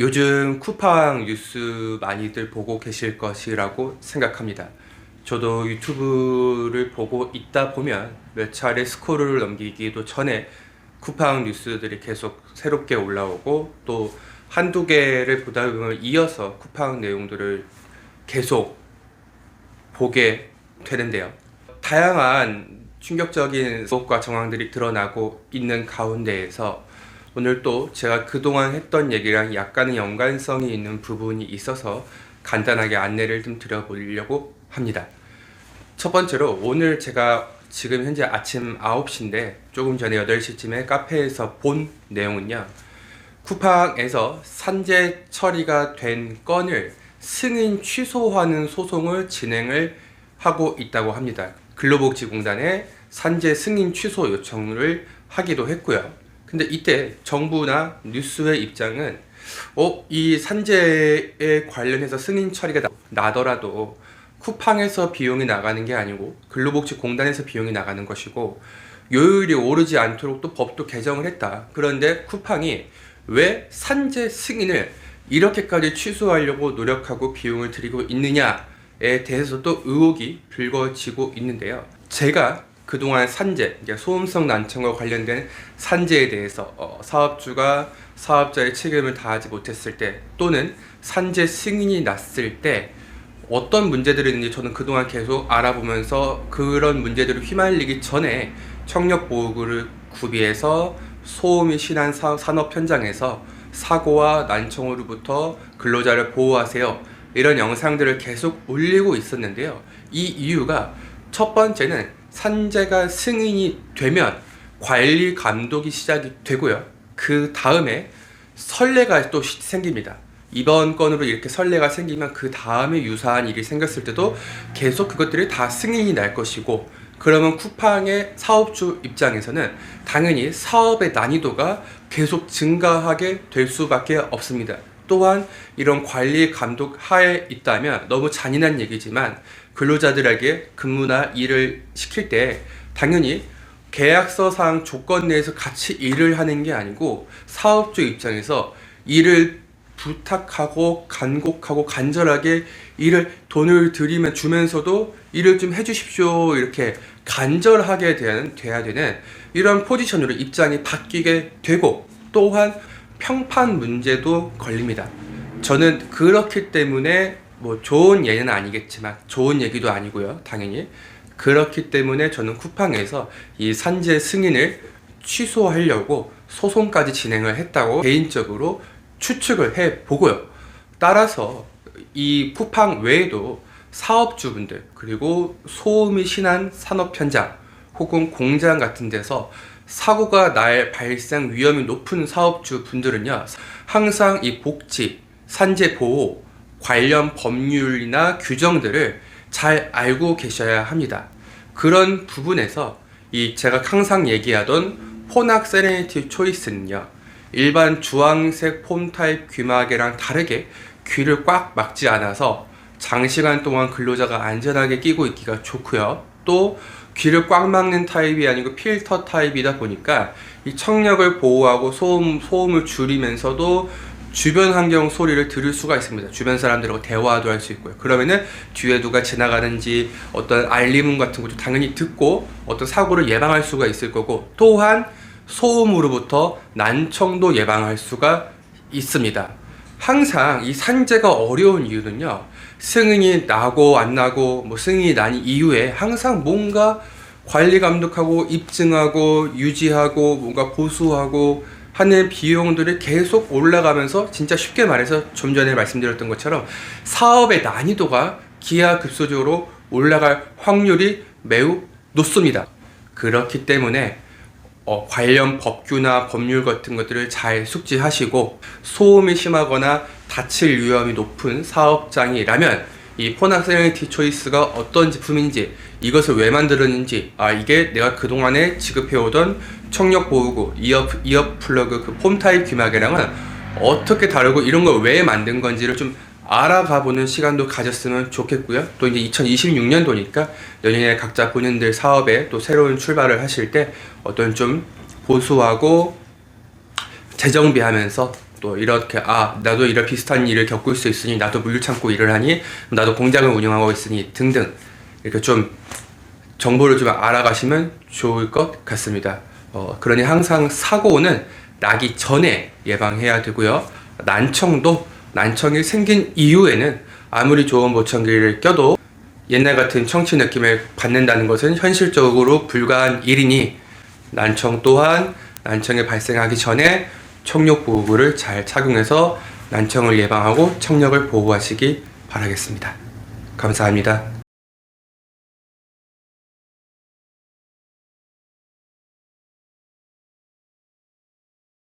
요즘 쿠팡 뉴스 많이들 보고 계실 것이라고 생각합니다. 저도 유튜브를 보고 있다 보면 몇 차례 스크롤을 넘기기도 전에 쿠팡 뉴스들이 계속 새롭게 올라오고 또 한두 개를 보다 보면 이어서 쿠팡 내용들을 계속 보게 되는데요. 다양한 충격적인 수업과 정황들이 드러나고 있는 가운데에서 오늘 또 제가 그동안 했던 얘기랑 약간의 연관성이 있는 부분이 있어서 간단하게 안내를 좀 드려보려고 합니다. 첫 번째로 오늘 제가 지금 현재 아침 9시인데 조금 전에 8시쯤에 카페에서 본 내용은요. 쿠팡에서 산재 처리가 된 건을 승인 취소하는 소송을 진행을 하고 있다고 합니다. 근로복지공단에 산재 승인 취소 요청을 하기도 했고요. 근데 이때 정부나 뉴스의 입장은 어, 이 산재에 관련해서 승인 처리가 나- 나더라도 쿠팡에서 비용이 나가는 게 아니고 근로복지공단에서 비용이 나가는 것이고 요율이 오르지 않도록 또 법도 개정을 했다. 그런데 쿠팡이 왜 산재 승인을 이렇게까지 취소하려고 노력하고 비용을 들이고 있느냐에 대해서 또 의혹이 불거지고 있는데요. 제가 그동안 산재, 소음성 난청과 관련된 산재에 대해서 어, 사업주가 사업자의 책임을 다하지 못했을 때 또는 산재 승인이 났을 때 어떤 문제들이 있는지 저는 그동안 계속 알아보면서 그런 문제들을 휘말리기 전에 청력보호구를 구비해서 소음이 심한 사- 산업 현장에서 사고와 난청으로부터 근로자를 보호하세요. 이런 영상들을 계속 올리고 있었는데요. 이 이유가 첫 번째는 산재가 승인이 되면 관리 감독이 시작이 되고요. 그 다음에 선례가 또 시- 생깁니다. 이번 건으로 이렇게 선례가 생기면 그 다음에 유사한 일이 생겼을 때도 계속 그것들이 다 승인이 날 것이고 그러면 쿠팡의 사업주 입장에서는 당연히 사업의 난이도가 계속 증가하게 될 수밖에 없습니다. 또한 이런 관리 감독 하에 있다면 너무 잔인한 얘기지만 근로자들에게 근무나 일을 시킬 때 당연히 계약서상 조건 내에서 같이 일을 하는 게 아니고 사업주 입장에서 일을 부탁하고 간곡하고 간절하게 일을 돈을 들이면 주면서도 일을 좀 해주십시오 이렇게 간절하게 돼야 되는 이런 포지션으로 입장이 바뀌게 되고 또한 평판 문제도 걸립니다. 저는 그렇기 때문에 뭐 좋은 예는 아니겠지만 좋은 얘기도 아니고요 당연히 그렇기 때문에 저는 쿠팡에서 이 산재 승인을 취소하려고 소송까지 진행을 했다고 개인적으로 추측을 해 보고요. 따라서 이 쿠팡 외에도 사업주분들 그리고 소음이 심한 산업 현장 혹은 공장 같은 데서 사고가 날 발생 위험이 높은 사업주 분들은요 항상 이 복지, 산재 보호 관련 법률이나 규정들을 잘 알고 계셔야 합니다. 그런 부분에서 이 제가 항상 얘기하던 포낙 세레니티 초이스는요. 일반 주황색 폼 타입 귀마개랑 다르게 귀를 꽉 막지 않아서 장시간 동안 근로자가 안전하게 끼고 있기가 좋고요. 또 귀를 꽉 막는 타입이 아니고 필터 타입이다 보니까 이 청력을 보호하고 소음 소음을 줄이면서도 주변 환경 소리를 들을 수가 있습니다. 주변 사람들하고 대화도 할 수 있고요. 그러면은 뒤에 누가 지나가는지 어떤 알림 같은 것도 당연히 듣고 어떤 사고를 예방할 수가 있을 거고 또한 소음으로부터 난청도 예방할 수가 있습니다. 항상 이 산재가 어려운 이유는요. 승인이 나고 안 나고 뭐 승인이 난 이후에 항상 뭔가 관리 감독하고 입증하고 유지하고 뭔가 보수하고 하는 비용들이 계속 올라가면서 진짜 쉽게 말해서 좀 전에 말씀드렸던 것처럼 사업의 난이도가 기하급수적으로 올라갈 확률이 매우 높습니다. 그렇기 때문에 어, 관련 법규나 법률 같은 것들을 잘 숙지하시고 소음이 심하거나 다칠 위험이 높은 사업장이라면 이 포낙 세레니티 초이스가 어떤 제품인지 이것을 왜 만들었는지 아 이게 내가 그동안에 지급해오던 청력 보호구 이어 이어 플러그 그 폼 타입 귀마개랑은 어떻게 다르고 이런 걸 왜 만든 건지를 좀 알아가 보는 시간도 가졌으면 좋겠고요. 또 이제 2026년도니까 내년에 각자 본인들 사업에 또 새로운 출발을 하실 때 어떤 좀 보수하고 재정비하면서 또 이렇게 아 나도 이런 비슷한 일을 겪을 수 있으니 나도 물류 창고 일을 하니 나도 공장을 운영하고 있으니 등등 이렇게 좀 정보를 좀 알아가시면 좋을 것 같습니다. 어, 그러니 항상 사고는 나기 전에 예방해야 되고요. 난청도 난청이 생긴 이후에는 아무리 좋은 보청기를 껴도 옛날 같은 청취 느낌을 받는다는 것은 현실적으로 불가한 일이니 난청 또한 난청이 발생하기 전에 청력 보호구를 잘 착용해서 난청을 예방하고 청력을 보호하시기 바라겠습니다. 감사합니다.